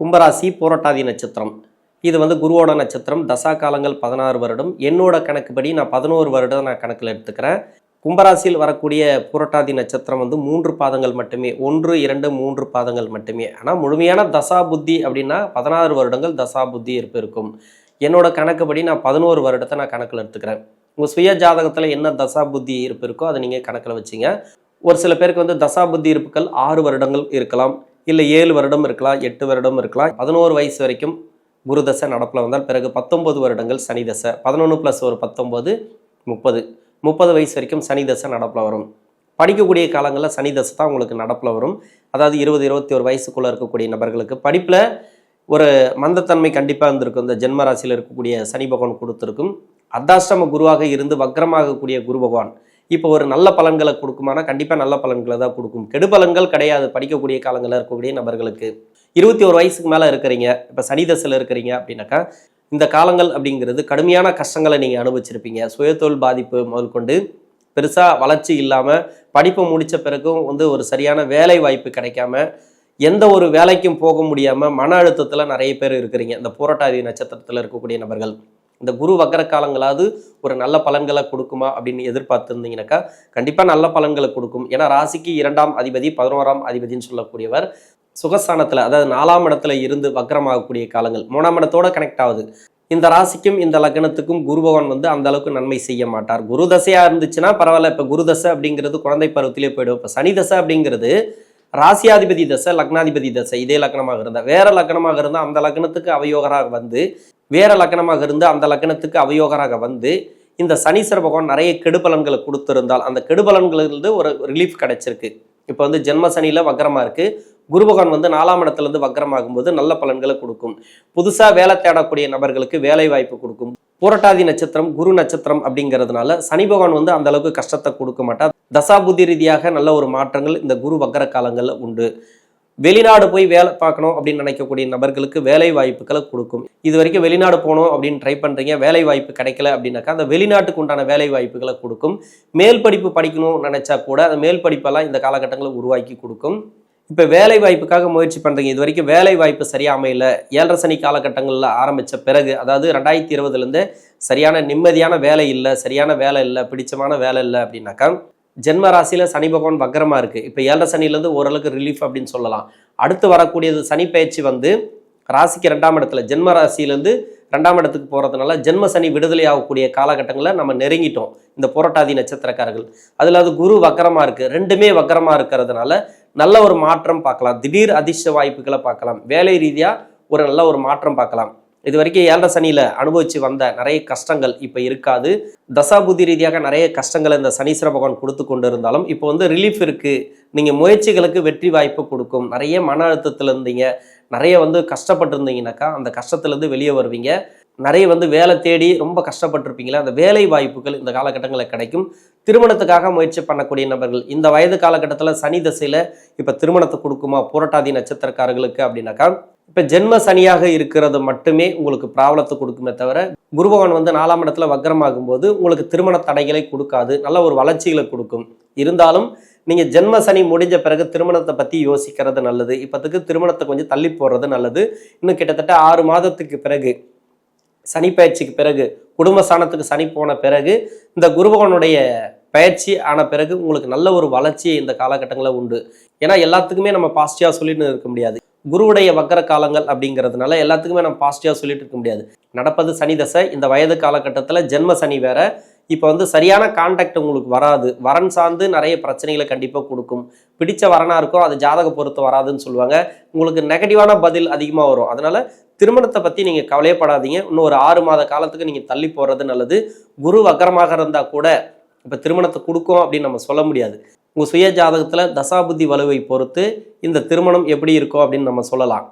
கும்பராசி போராட்டாதி நட்சத்திரம். இது வந்து குருவோட நட்சத்திரம். தசா காலங்கள் பதினாறு வருடம். என்னோட கணக்குப்படி நான் பதினோரு வருடம் நான் கணக்கில் எடுத்துக்கிறேன். கும்பராசியில் வரக்கூடிய புரட்டாதி நட்சத்திரம் வந்து மூன்று பாதங்கள் மட்டுமே. ஒன்று இரண்டு மூன்று பாதங்கள் மட்டுமே. ஆனால் முழுமையான தசா புத்தி அப்படின்னா பதினாறு வருடங்கள் தசா புத்தி இருப்பு இருக்கும். என்னோட கணக்குப்படி நான் பதினோரு வருடத்தை நான் கணக்கில் எடுத்துக்கிறேன். உங்கள் சுய ஜாதகத்தில் என்ன தசா புத்தி இருப்பு இருக்கோ அதை நீங்கள் கணக்கில் வச்சிங்க. ஒரு சில பேருக்கு வந்து தசா புத்தி இருப்புகள் ஆறு வருடங்கள் இருக்கலாம். இல்லை ஏழு வருடம் இருக்கலாம் எட்டு வருடம் இருக்கலாம். பதினோரு வயசு வரைக்கும் குருதசை நடப்பில் வந்தால் பிறகு பத்தொம்பது வருடங்கள் சனி தசை. பதினொன்று ப்ளஸ் ஒரு பத்தொம்போது முப்பது. முப்பது வயசு வரைக்கும் சனி தசை நடப்பில் வரும். படிக்கக்கூடிய காலங்களில் சனி தசை தான் உங்களுக்கு நடப்பில் வரும். அதாவது இருபது இருபத்தி ஒரு வயசுக்குள்ளே இருக்கக்கூடிய நபர்களுக்கு படிப்பில் ஒரு மந்தத்தன்மை கண்டிப்பாக இருந்திருக்கும். இந்த ஜென்ம ராசியில் இருக்கக்கூடிய சனி பகவான் கொடுத்துருக்கும். அர்த்தாஷ்டம குருவாக இருந்து வக்ரமாகக்கூடிய குரு பகவான் இப்போ ஒரு நல்ல பலன்களை கொடுக்குமானா கண்டிப்பாக நல்ல பலன்களை தான் கொடுக்கும். கெடு பலன்கள் கிடையாது. படிக்கக்கூடிய காலங்களில் இருக்கக்கூடிய நபர்களுக்கு. இருபத்தி ஒரு வயசுக்கு மேலே இருக்கிறீங்க. இப்போ சனி தசையில் இருக்கிறீங்க அப்படின்னாக்கா இந்த காலங்கள் அப்படிங்கிறது கடுமையான கஷ்டங்களை நீங்கள் அனுபவிச்சிருப்பீங்க. சுயதொழில் பாதிப்பு முதல் கொண்டு பெருசாக வளர்ச்சி இல்லாமல் படிப்பு முடித்த பிறகும் வந்து ஒரு சரியான வேலை வாய்ப்பு கிடைக்காம எந்த ஒரு வேலைக்கும் போக முடியாமல் மன அழுத்தத்தில் நிறைய பேர் இருக்கிறீங்க. இந்த போராட்டாதி நட்சத்திரத்தில் இருக்கக்கூடிய நபர்கள். இந்த குரு வக்கர காலங்களாவது ஒரு நல்ல பலன்களை கொடுக்குமா அப்படின்னு எதிர்பார்த்துருந்தீங்கன்னாக்கா கண்டிப்பாக நல்ல பலன்களை கொடுக்கும். ஏன்னா ராசிக்கு இரண்டாம் அதிபதி பதினோராம் அதிபதின்னு சொல்லக்கூடியவர் சுகஸ்தானத்தில் அதாவது நாலாம் இடத்துல இருந்து வக்கரமாகக்கூடிய காலங்கள் மூணாம் இடத்தோட கனெக்ட் ஆகுது. இந்த ராசிக்கும் இந்த லக்னத்துக்கும் குரு பகவான் வந்து அந்த அளவுக்கு நன்மை செய்ய மாட்டார். குரு தசையா இருந்துச்சுன்னா பரவாயில்ல இப்போ குரு தசை அப்படிங்கிறது குழந்தை பருவத்திலே போயிடும். இப்போ சனி தசை அப்படிங்கிறது ராசியாதிபதி தசை லக்னாதிபதி தசை இதே லக்னமாக இருந்தால் வேற லக்னமாக இருந்தால் அந்த லக்னத்துக்கு அவயோகராக வந்து வேற லக்னமாக இருந்து அந்த லக்னத்துக்கு அவயோகராக வந்து இந்த சனீஸ்வர பகவான் நிறைய கெடுபலன்களை கொடுத்திருந்தால் அந்த கெடுபலன்களிலிருந்து ஒரு ரிலீஃப் கிடைச்சிருக்கு. இப்போ வந்து ஜென்ம சனியில் வக்ரமா இருக்கு. குரு பகவான் வந்து நாலாம் இடத்துலேருந்து வக்கரமாகும்போது நல்ல பலன்களை கொடுக்கும். புதுசாக வேலை தேடக்கூடிய நபர்களுக்கு வேலை வாய்ப்பு கொடுக்கும். பூரட்டாதி நட்சத்திரம் குரு நட்சத்திரம் அப்படிங்கிறதுனால சனி பகவான் வந்து அந்த அளவுக்கு கஷ்டத்தை கொடுக்க மாட்டார். தசாபுதி ரீதியாக நல்ல ஒரு மாற்றங்கள் இந்த குரு வக்கர காலங்களில் உண்டு. வெளிநாடு போய் வேலை பார்க்கணும் அப்படின்னு நினைக்கக்கூடிய நபர்களுக்கு வேலை வாய்ப்புகளை கொடுக்கும். இது வரைக்கும் வெளிநாடு போகணும் அப்படின்னு ட்ரை பண்ணுறீங்க வேலை வாய்ப்பு கிடைக்கல அப்படின்னாக்கா அந்த வெளிநாட்டுக்கு உண்டான வேலை வாய்ப்புகளை கொடுக்கும். மேல் படிப்பு படிக்கணும்னு நினைச்சா கூட அந்த மேல் படிப்பெல்லாம் இந்த காலகட்டங்களில் உருவாக்கி கொடுக்கும். இப்போ வேலை வாய்ப்புக்காக முயற்சி பண்ணுறீங்க இது வரைக்கும் வேலை வாய்ப்பு சரியா அமையல. ஏழரை சனி காலகட்டங்களில் ஆரம்பித்த பிறகு அதாவது ரெண்டாயிரத்தி இருபதுலேருந்து சரியான நிம்மதியான வேலை இல்லை சரியான வேலை இல்லை பிடிச்சமான வேலை இல்லை அப்படின்னாக்கா ஜென்ம ராசியில் சனி பகவான் வக்கரமாக இருக்குது இப்போ ஏழரை சனிலேருந்து ஓரளவுக்கு ரிலீஃப் அப்படின்னு சொல்லலாம். அடுத்து வரக்கூடியது சனி பயிற்சி வந்து ராசிக்கு ரெண்டாம் இடத்துல ஜென்ம ராசியிலேருந்து ரெண்டாம் இடத்துக்கு போகிறதுனால ஜென்ம சனி விடுதலை ஆகக்கூடிய காலகட்டங்களில் நம்ம நெருங்கிட்டோம். இந்த புரட்டாதி நட்சத்திரக்காரர்கள். அதில் அது குரு வக்கரமாக இருக்குது ரெண்டுமே வக்கரமாக இருக்கிறதுனால நல்ல ஒரு மாற்றம் பார்க்கலாம். திடீர் அதிர்ஷ்ட வாய்ப்புகளை பார்க்கலாம். வேலை ரீதியாக ஒரு நல்ல ஒரு மாற்றம் பார்க்கலாம். இது வரைக்கும் ஏழரை சனியில் அனுபவித்து வந்த நிறைய கஷ்டங்கள் இப்போ இருக்காது. தசாபுதி ரீதியாக நிறைய கஷ்டங்களை இந்த சனீஸ்வர பகவான் கொடுத்து கொண்டு இருந்தாலும் இப்போ வந்து ரிலீஃப் இருக்குது நீங்கள் முயற்சிகளுக்கு வெற்றி வாய்ப்பு கொடுக்கும். நிறைய மன அழுத்தத்தில் இருந்தீங்க. நிறைய வந்து கஷ்டப்பட்டிருந்தீங்கன்னாக்கா அந்த கஷ்டத்துலேருந்து வெளியே வருவீங்க. நிறைய வந்து வேலை தேடி ரொம்ப கஷ்டப்பட்டிருப்பீங்களா அந்த வேலை வாய்ப்புகள் இந்த காலகட்டங்களில் கிடைக்கும். திருமணத்துக்காக முயற்சி பண்ணக்கூடிய நபர்கள் இந்த வயது காலகட்டத்தில் சனி தசையில் இப்போ திருமணத்தை கொடுக்குமா? புரட்டாதி நட்சத்திரக்காரர்களுக்கு அப்படின்னாக்கா இப்போ ஜென்ம சனியாக இருக்கிறது மட்டுமே உங்களுக்கு ப்ராப்ளத்தை கொடுக்குமே தவிர குருபகவான் வந்து நாலாம் இடத்துல வக்ரமாகும் போது உங்களுக்கு திருமண தடைகளை கொடுக்காது நல்ல ஒரு வளர்ச்சிகளை கொடுக்கும். இருந்தாலும் நீங்கள் ஜென்ம சனி முடிஞ்ச பிறகு திருமணத்தை பற்றி யோசிக்கிறது நல்லது. இப்போத்துக்கு திருமணத்தை கொஞ்சம் தள்ளி போடுறது நல்லது. இன்னும் கிட்டத்தட்ட ஆறு மாதத்துக்கு பிறகு சனி பயிற்சிக்கு பிறகு குடும்ப ஸ்தானத்துக்கு சனி போன பிறகு இந்த குருபகவனுடைய பயிற்சி ஆன பிறகு உங்களுக்கு நல்ல ஒரு வளர்ச்சி இந்த காலகட்டங்களில் உண்டு. ஏன்னா எல்லாத்துக்குமே நம்ம பாசிட்டிவாக சொல்லிட்டு இருக்க முடியாது. குருவுடைய வக்கர காலங்கள் அப்படிங்கிறதுனால எல்லாத்துக்குமே நம்ம பாசிட்டிவாக சொல்லிட்டு இருக்க முடியாது. நடப்பது சனி தசை இந்த வயது காலகட்டத்தில் ஜென்ம சனி வேற. இப்போ வந்து சரியான கான்டாக்ட் உங்களுக்கு வராது. வரன் சார்ந்து நிறைய பிரச்சனைகளை கண்டிப்பாக கொடுக்கும். பிடிச்ச வரனாக இருக்கும் அது ஜாதக பொறுத்து வராதுன்னு சொல்லுவாங்க. உங்களுக்கு நெகட்டிவான பதில் அதிகமாக வரும். அதனால திருமணத்தை பற்றி நீங்கள் கவலையப்படாதீங்க. இன்னும் ஒரு ஆறு மாத காலத்துக்கு நீங்கள் தள்ளி போகிறது நல்லது. குரு வக்கரமாக இருந்தால் கூட இப்போ திருமணத்தை கொடுக்கும் அப்படின்னு நம்ம சொல்ல முடியாது. உங்கள் சுய ஜாதகத்தில் தசாபுத்தி வலுவை பொறுத்து இந்த திருமணம் எப்படி இருக்கும் அப்படின்னு நம்ம சொல்லலாம்.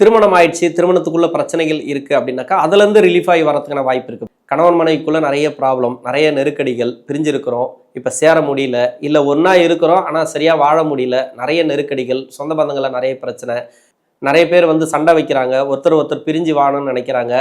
திருமணம் ஆயிடுச்சு திருமணத்துக்குள்ள பிரச்சனைகள் இருக்குது அப்படின்னாக்கா அதுலேருந்து ரிலீஃப் ஆகி வரதுக்கான வாய்ப்பு இருக்குது கணவன் மனைவிக்குள்ள நிறைய ப்ராப்ளம் நிறைய நெருக்கடிகள் பிரிஞ்சிருக்கிறோம். இப்போ சேர முடியல இல்லை ஒன்றா இருக்கிறோம் ஆனால் சரியாக வாழ முடியல நிறைய நெருக்கடிகள் சொந்த பந்தங்களில் நிறைய பிரச்சனை. நிறைய பேர் வந்து சண்டை வைக்கிறாங்க ஒருத்தர் ஒருத்தர் பிரிஞ்சு வாழணும்னு நினைக்கிறாங்க.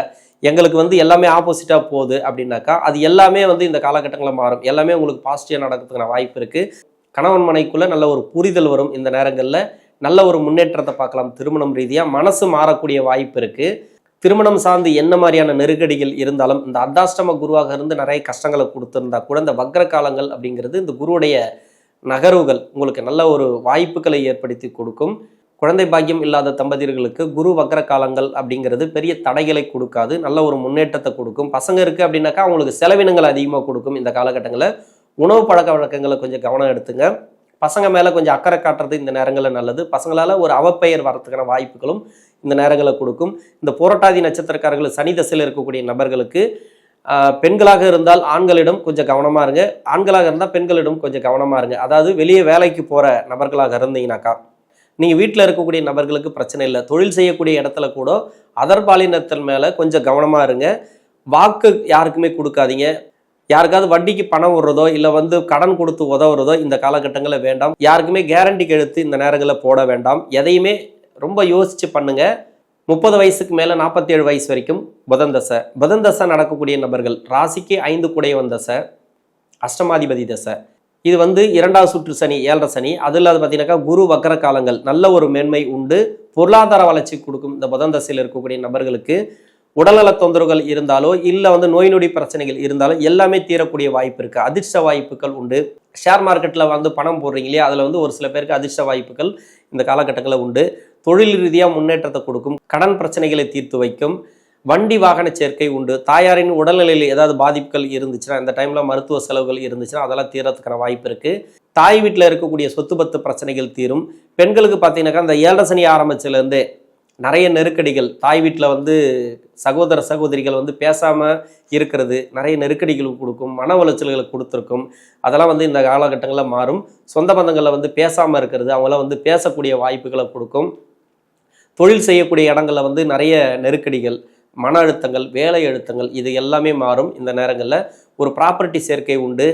எங்களுக்கு வந்து எல்லாமே ஆப்போசிட்டாக போகுது அப்படின்னாக்கா அது எல்லாமே வந்து இந்த காலகட்டங்களில் மாறும். எல்லாமே உங்களுக்கு பாசிட்டிவாக நடக்கிறதுக்கான வாய்ப்பு இருக்குது கணவன் மனைக்குள்ளே நல்ல ஒரு புரிதல் வரும் இந்த நேரங்களில். நல்ல ஒரு முன்னேற்றத்தை பார்க்கலாம் திருமணம் ரீதியாக மனசு மாறக்கூடிய வாய்ப்பு இருக்குது திருமணம் சார்ந்து என்ன மாதிரியான நெருக்கடிகள் இருந்தாலும் இந்த அர்த்தாஷ்டம குருவாக இருந்து நிறைய கஷ்டங்களை கொடுத்துருந்தா கூட இந்த வக்ர காலங்கள் அப்படிங்கிறது இந்த குருவுடைய நகர்வுகள் உங்களுக்கு நல்ல ஒரு வாய்ப்புகளை ஏற்படுத்தி கொடுக்கும். குழந்தை பாக்கியம் இல்லாத தம்பதியர்களுக்கு குரு வக்ர காலங்கள் அப்படிங்கிறது பெரிய தடைகளை கொடுக்காது. நல்ல ஒரு முன்னேற்றத்தை கொடுக்கும். பசங்க இருக்குது அப்படின்னாக்கா அவங்களுக்கு செலவினங்கள் அதிகமாக கொடுக்கும் இந்த காலகட்டங்களில். உணவு பழக்க வழக்கங்களை கொஞ்சம் கவனம் எடுத்துங்க. பசங்க மேலே கொஞ்சம் அக்கறை காட்டுறது இந்த நேரங்களில் நல்லது. பசங்களால் ஒரு அவப்பெயர் வரத்துக்கான வாய்ப்புகளும் இந்த நேரங்களில் கொடுக்கும். இந்த புரட்டாதி நட்சத்திரக்காரர்கள் சனி தசையில் இருக்கக்கூடிய நபர்களுக்கு பெண்களாக இருந்தால் ஆண்களிடம் கொஞ்சம் கவனமாக இருங்க. ஆண்களாக இருந்தால் பெண்களிடம் கொஞ்சம் கவனமாக இருங்க. அதாவது வெளியே வேலைக்கு போகிற நபர்களாக இருந்தீங்கனாக்கா நீங்கள் வீட்டில் இருக்கக்கூடிய நபர்களுக்கு பிரச்சனை இல்லை. தொழில் செய்யக்கூடிய இடத்துல கூட அதர் பாலினத்தின் மேலே கொஞ்சம் கவனமாக இருங்க. வாக்கு யாருக்குமே கொடுக்காதீங்க. யாருக்காவது வட்டிக்கு பணம் விடுறதோ இல்லை வந்து கடன் கொடுத்து உதவுறதோ இந்த காலகட்டங்களில் வேண்டாம். யாருக்குமே கேரண்டிக்கு எடுத்து இந்த நேரங்களில் போட வேண்டாம். எதையுமே ரொம்ப யோசித்து பண்ணுங்க. முப்பது வயசுக்கு மேலே நாற்பத்தி ஏழு வயசு வரைக்கும் புதன் தசை. புதன் தசை நடக்கக்கூடிய நபர்கள் ராசிக்கு ஐந்து குடையவன் தசை அஷ்டமாதிபதி தசை. இது வந்து இரண்டாவது சுற்று சனி ஏழரை சனி. அது இல்லாத பார்த்தீங்கன்னாக்கா குரு வக்கர காலங்கள். நல்ல ஒரு மேன்மை உண்டு. பொருளாதார வளர்ச்சி கொடுக்கும் இந்த புதன் தசையில் இருக்கக்கூடிய நபர்களுக்கு உடல்நல தொந்தரவுகள் இருந்தாலோ இல்லை வந்து நோய் நொடி பிரச்சனைகள் இருந்தாலோ எல்லாமே தீரக்கூடிய வாய்ப்பு இருக்குது அதிர்ஷ்ட வாய்ப்புகள் உண்டு. ஷேர் மார்க்கெட்டில் வந்து பணம் போடுறீங்க இல்லையா? அதில் வந்து ஒரு சில பேருக்கு அதிர்ஷ்ட வாய்ப்புகள் இந்த காலகட்டங்களில் உண்டு. தொழில் ரீதியாக முன்னேற்றத்தை கொடுக்கும். கடன் பிரச்சனைகளை தீர்த்து வைக்கும். வண்டி வாகன சேர்க்கை உண்டு. தாயாரின் உடல்நிலையில் ஏதாவது பாதிப்புகள் இருந்துச்சுன்னா இந்த டைமில் மருத்துவ செலவுகள் இருந்துச்சுன்னா அதெல்லாம் தீரத்துக்கான வாய்ப்பு இருக்குது தாய் வீட்டில் இருக்கக்கூடிய சொத்து பத்து பிரச்சனைகள் தீரும். பெண்களுக்கு பார்த்தீங்கன்னாக்கா இந்த ஏழரை சனி ஆரம்பிச்சிலேருந்தே நிறைய நெருக்கடிகள். தாய் வீட்டில் வந்து சகோதர சகோதரிகள் வந்து பேசாமல் இருக்கிறது நிறைய நெருக்கடிகள் கொடுக்கும் மன உளைச்சல்களை கொடுத்துருக்கும். அதெல்லாம் வந்து இந்த காலகட்டங்களில் மாறும். சொந்த பந்தங்களில் வந்து பேசாமல் இருக்கிறது அவங்களாம் வந்து பேசக்கூடிய வாய்ப்புகளை கொடுக்கும். தொழில் செய்யக்கூடிய இடங்களில் வந்து நிறைய நெருக்கடிகள் மன அழுத்தங்கள் வேலை அழுத்தங்கள் இது எல்லாமே மாறும் இந்த நேரங்களில். ஒரு ப்ராப்பர்ட்டி சேர்க்கை உண்டு.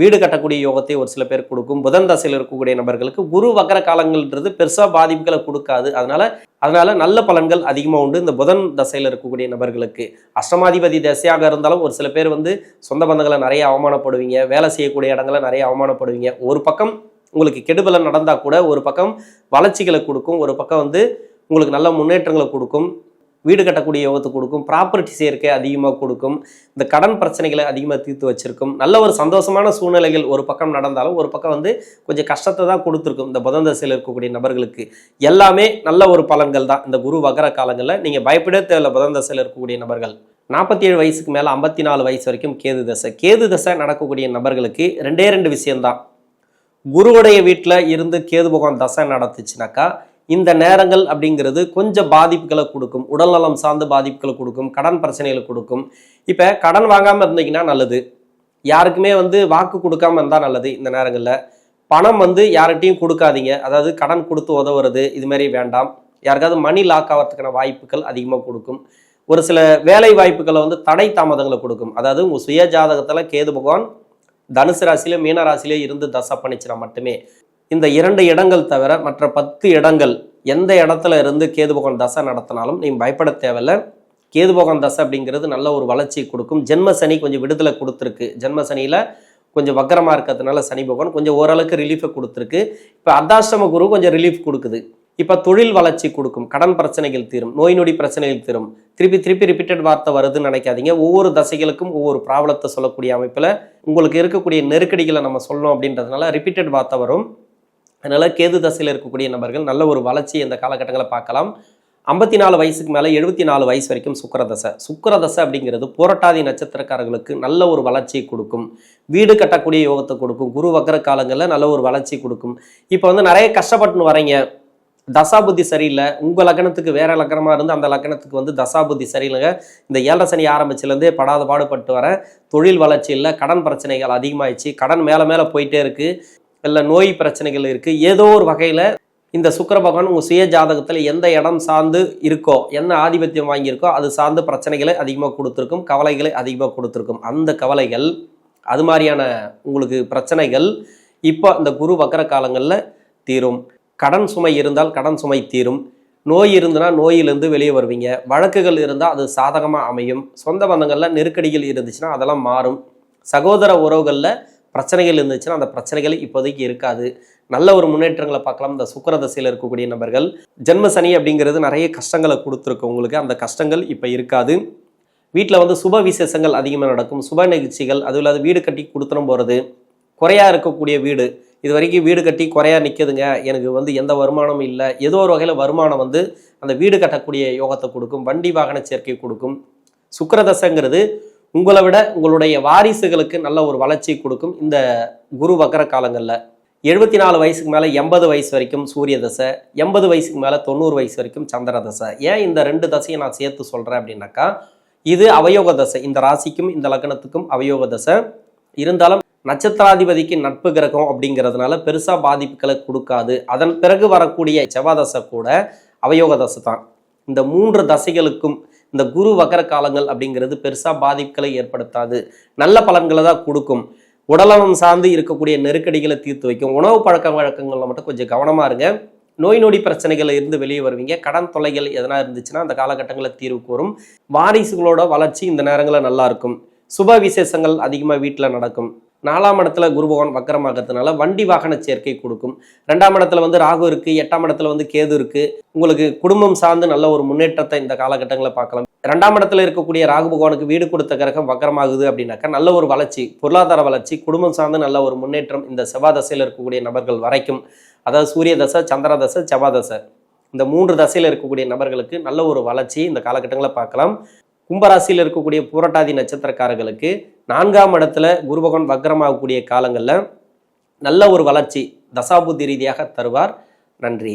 வீடு கட்டக்கூடிய யோகத்தை ஒரு சில பேர் கொடுக்கும். புதன் தசையில் இருக்கக்கூடிய நபர்களுக்கு குரு வக்கர காலங்கள்ன்றது பெருசாக பாதிப்புகளை கொடுக்காது. அதனால அதனால நல்ல பலன்கள் அதிகமாக உண்டு. இந்த புதன் தசையில் இருக்கக்கூடிய நபர்களுக்கு அஷ்டமாதிபதி தசையாக இருந்தாலும் ஒரு சில பேர் வந்து சொந்த பந்தங்களை நிறைய அவமானப்படுவீங்க. வேலை செய்யக்கூடிய இடங்களை நிறைய அவமானப்படுவீங்க. ஒரு பக்கம் உங்களுக்கு கெடுபலம் நடந்தால் கூட ஒரு பக்கம் வளர்ச்சிகளை கொடுக்கும். ஒரு பக்கம் வந்து உங்களுக்கு நல்ல முன்னேற்றங்களை கொடுக்கும். வீடு கட்டக்கூடிய யோகத்தை கொடுக்கும் ப்ராப்பர்ட்டி சேர்க்கை அதிகமாக கொடுக்கும் இந்த கடன் பிரச்சனைகளை அதிகமாக தீர்த்து வச்சிருக்கும். நல்ல ஒரு சந்தோஷமான சூழ்நிலைகள் ஒரு பக்கம் நடந்தாலும் ஒரு பக்கம் வந்து கொஞ்சம் கஷ்டத்தை தான் கொடுத்துருக்கும் இந்த புதன் தசையில் இருக்கக்கூடிய நபர்களுக்கு. எல்லாமே நல்ல ஒரு பலன்கள் தான் இந்த குரு வகர காலங்களில். நீங்கள் பயப்பட தேவையில்ல புதன் தசையில் இருக்கக்கூடிய நபர்கள். நாற்பத்தி ஏழு வயசுக்கு மேலே ஐம்பத்தி நாலு வயசு வரைக்கும் கேது தசை. கேது தசை நடக்கக்கூடிய நபர்களுக்கு ரெண்டே ரெண்டு விஷயம்தான். குருவுடைய வீட்டில் இருந்து கேது பகவான் தசை நடத்துச்சுனாக்கா இந்த நேரங்கள் அப்படிங்கிறது கொஞ்சம் பாதிப்புகளை கொடுக்கும். உடல்நலம் சார்ந்த பாதிப்புகளை கொடுக்கும். கடன் பிரச்சனைகளை கொடுக்கும். இப்போ கடன் வாங்காமல் இருந்தீங்கன்னா நல்லது. யாருக்குமே வந்து வாக்கு கொடுக்காம இருந்தால் நல்லது இந்த நேரங்களில். பணம் வந்து யார்கிட்டையும் கொடுக்காதீங்க. அதாவது கடன் கொடுத்து உதவுறது இதுமாரி வேண்டாம். யாருக்காவது மணி லாக் ஆகிறதுக்கான வாய்ப்புகள் அதிகமாக கொடுக்கும். ஒரு சில வேலை வாய்ப்புகளை வந்து தடை தாமதங்களை கொடுக்கும். அதாவது உங்கள் சுய ஜாதகத்தில் கேது பகவான் தனுசு ராசியில மீன இருந்து தசை பண்ணிச்சுனா மட்டுமே இந்த இரண்டு இடங்கள் தவிர மற்ற பத்து இடங்கள் எந்த இடத்துல இருந்து கேது பகவான் தசை நடத்தினாலும் நீங்கள் பயப்பட தேவையில்ல. கேது பகவான் தசை அப்படிங்கிறது நல்ல ஒரு வளர்ச்சியை கொடுக்கும். ஜென்ம சனி கொஞ்சம் விடுதலை கொடுத்துருக்கு. ஜென்ம சனியில் கொஞ்சம் வக்கரமாக இருக்கிறதுனால சனி பகவான் கொஞ்சம் ஓரளவுக்கு ரிலீஃபை கொடுத்துருக்கு. இப்போ அர்த்தாஷ்டம குரு கொஞ்சம் ரிலீஃப் கொடுக்குது. இப்போ தொழில் வளர்ச்சி கொடுக்கும். கடன் பிரச்சனைகள் தீரும். நோய் நொடி பிரச்சனைகள் தீரும். திருப்பி திருப்பி ரிப்பீட்டட் வார்த்தை வருதுன்னு நினைக்காதீங்க. ஒவ்வொரு தசைகளுக்கும் ஒவ்வொரு ப்ராப்ளத்தை சொல்லக்கூடிய அமைப்பில் உங்களுக்கு இருக்கக்கூடிய நெருக்கடிகளை நம்ம சொல்லணும் அப்படின்றதுனால ரிப்பீட்டட் வார்த்தை வரும். அதனால் கேது தசையில் இருக்கக்கூடிய நபர்கள் நல்ல ஒரு வளர்ச்சி இந்த காலகட்டங்களை பார்க்கலாம். ஐம்பத்தி நாலு வயசுக்கு மேலே எழுபத்தி நாலு வயசு வரைக்கும் சுக்கரதசை. சுக்கரதசை அப்படிங்கிறது புரட்டாதி நட்சத்திரக்காரர்களுக்கு நல்ல ஒரு வளர்ச்சியை கொடுக்கும். வீடு கட்டக்கூடிய யோகத்தை கொடுக்கும். குரு வக்கர காலங்களில் நல்ல ஒரு வளர்ச்சி கொடுக்கும். இப்போ வந்து நிறைய கஷ்டப்பட்டுன்னு வரீங்க தசாபுத்தி சரியில்லை. உங்கள் லக்னத்துக்கு வேற லக்னமாக இருந்து அந்த லக்னத்துக்கு வந்து தசாபுத்தி சரியில்லைங்க. இந்த ஏழரை சனி ஆரம்பிச்சிலேருந்தே படாத பாடுபட்டு வர தொழில் வளர்ச்சி இல்லை. கடன் பிரச்சனைகள் அதிகமாயிடுச்சு. கடன் மேலே மேலே போயிட்டே இருக்கு. இல்லை நோய் பிரச்சனைகள் இருக்குது ஏதோ ஒரு வகையில் இந்த சுக்கர பகவான் உங்கள் சுய ஜாதகத்தில் எந்த இடம் சார்ந்து இருக்கோ என்ன ஆதிபத்தியம் வாங்கியிருக்கோ அது சார்ந்து பிரச்சனைகளை அதிகமாக கொடுத்துருக்கும் கவலைகளை அதிகமாக கொடுத்துருக்கும். அந்த கவலைகள் அது மாதிரியான உங்களுக்கு பிரச்சனைகள் இப்போ இந்த குரு வக்கர காலங்களில் தீரும். கடன் சுமை இருந்தால் கடன் சுமை தீரும். நோய் இருந்துன்னா நோயிலிருந்து வெளியே வருவீங்க. வழக்குகள் இருந்தால் அது சாதகமாக அமையும். சொந்த பந்தங்களில் நெருக்கடிகள் இருந்துச்சுன்னா அதெல்லாம் மாறும். சகோதர உறவுகளில் பிரச்சனைகள் இருந்துச்சுன்னா அந்த பிரச்சனைகள் இப்போதைக்கு இருக்காது. நல்ல ஒரு முன்னேற்றங்களை பார்க்கலாம். இந்த சுக்கர தசையில் இருக்கக்கூடிய நபர்கள் ஜென்ம சனி அப்படிங்கிறது நிறைய கஷ்டங்களை கொடுத்துருக்கு உங்களுக்கு. அந்த கஷ்டங்கள் இப்போ இருக்காது. வீட்டில் வந்து சுப விசேஷங்கள் அதிகமாக நடக்கும். சுப நிகழ்ச்சிகள் அதுவும் இல்லாத வீடு கட்டி கொடுத்துரும் போகிறது குறையாக இருக்கக்கூடிய வீடு. இது வரைக்கும் வீடு கட்டி குறையா நிற்குதுங்க எனக்கு வந்து எந்த வருமானமும் இல்லை. ஏதோ ஒரு வகையில் வருமானம் வந்து அந்த வீடு கட்டக்கூடிய யோகத்தை கொடுக்கும். வண்டி வாகன சேர்க்கை கொடுக்கும். சுக்கரதசைங்கிறது உங்களை விட உங்களுடைய வாரிசுகளுக்கு நல்ல ஒரு வளர்ச்சி கொடுக்கும் இந்த குரு வக்கர காலங்களில். எழுபத்தி நாலு வயசுக்கு மேலே எண்பது வயசு வரைக்கும் சூரிய தசை எண்பது வயசுக்கு மேலே தொண்ணூறு வயசு வரைக்கும் சந்திர தசை. ஏன் இந்த ரெண்டு தசையை நான் சேர்த்து சொல்கிறேன் அப்படின்னாக்கா இது அவயோக தசை. இந்த ராசிக்கும் இந்த லக்னத்துக்கும் அவயோக தசை. இருந்தாலும் நட்சத்திராதிபதிக்கு நட்பு கிரகம் அப்படிங்கிறதுனால பெருசாக பாதிப்புகளை கொடுக்காது. அதன் பிறகு வரக்கூடிய செவ்வாய் தசை கூட அவயோக தசை தான். இந்த மூன்று தசைகளுக்கும் இந்த குரு வக்கர காலங்கள் அப்படிங்கிறது பெருசாக பாதிப்புகளை ஏற்படுத்தாது. நல்ல பலன்களை தான் கொடுக்கும். உடல்நலம் சார்ந்து இருக்கக்கூடிய நெருக்கடிகளை தீர்த்து வைக்கும். உணவு பழக்க வழக்கங்களில் மட்டும் கொஞ்சம் கவனமாக இருங்க. நோய் நொடி பிரச்சனைகள் இருந்து வெளியே வருவீங்க. கடன் தொல்லைகள் எதனா இருந்துச்சுன்னா அந்த காலகட்டங்களில் தீர்வு கூறும். வாரிசுகளோட வளர்ச்சி இந்த நேரங்களில் நல்லா இருக்கும். சுப விசேஷங்கள் அதிகமாக வீட்டில் நடக்கும். நாலாம் இடத்துல குரு பகவான் வக்கரமாகிறதுனால வண்டி வாகன சேர்க்கை கொடுக்கும். ரெண்டாம் இடத்துல வந்து ராகு இருக்கு எட்டாம் இடத்துல வந்து கேது இருக்கு. உங்களுக்கு குடும்பம் சார்ந்து நல்ல ஒரு முன்னேற்றத்தை இந்த காலகட்டங்களில் பார்க்கலாம். ரெண்டாம் இடத்துல இருக்கக்கூடிய ராகு பகவானுக்கு வீடு கொடுத்த கிரகம் வக்கரமாகுது அப்படின்னாக்கா நல்ல ஒரு வளர்ச்சி பொருளாதார வளர்ச்சி குடும்பம் சார்ந்து நல்ல ஒரு முன்னேற்றம் இந்த செவ்வாய் தசையில் இருக்கக்கூடிய நபர்கள் வரைக்கும். அதாவது சூரிய தசை சந்திர தசை செவ்வாய் தசை. இந்த மூன்று தசையில் இருக்கக்கூடிய நபர்களுக்கு நல்ல ஒரு வளர்ச்சி இந்த காலகட்டங்களில் பார்க்கலாம். கும்பராசியில் இருக்கக்கூடிய பூரட்டாதி நட்சத்திரக்காரர்களுக்கு நான்காம் இடத்துல குருபகவான் வக்ரமாகக்கூடிய காலங்களில் நல்ல ஒரு வளர்ச்சி தசாபுத்தி ரீதியாக தருவார். நன்றி.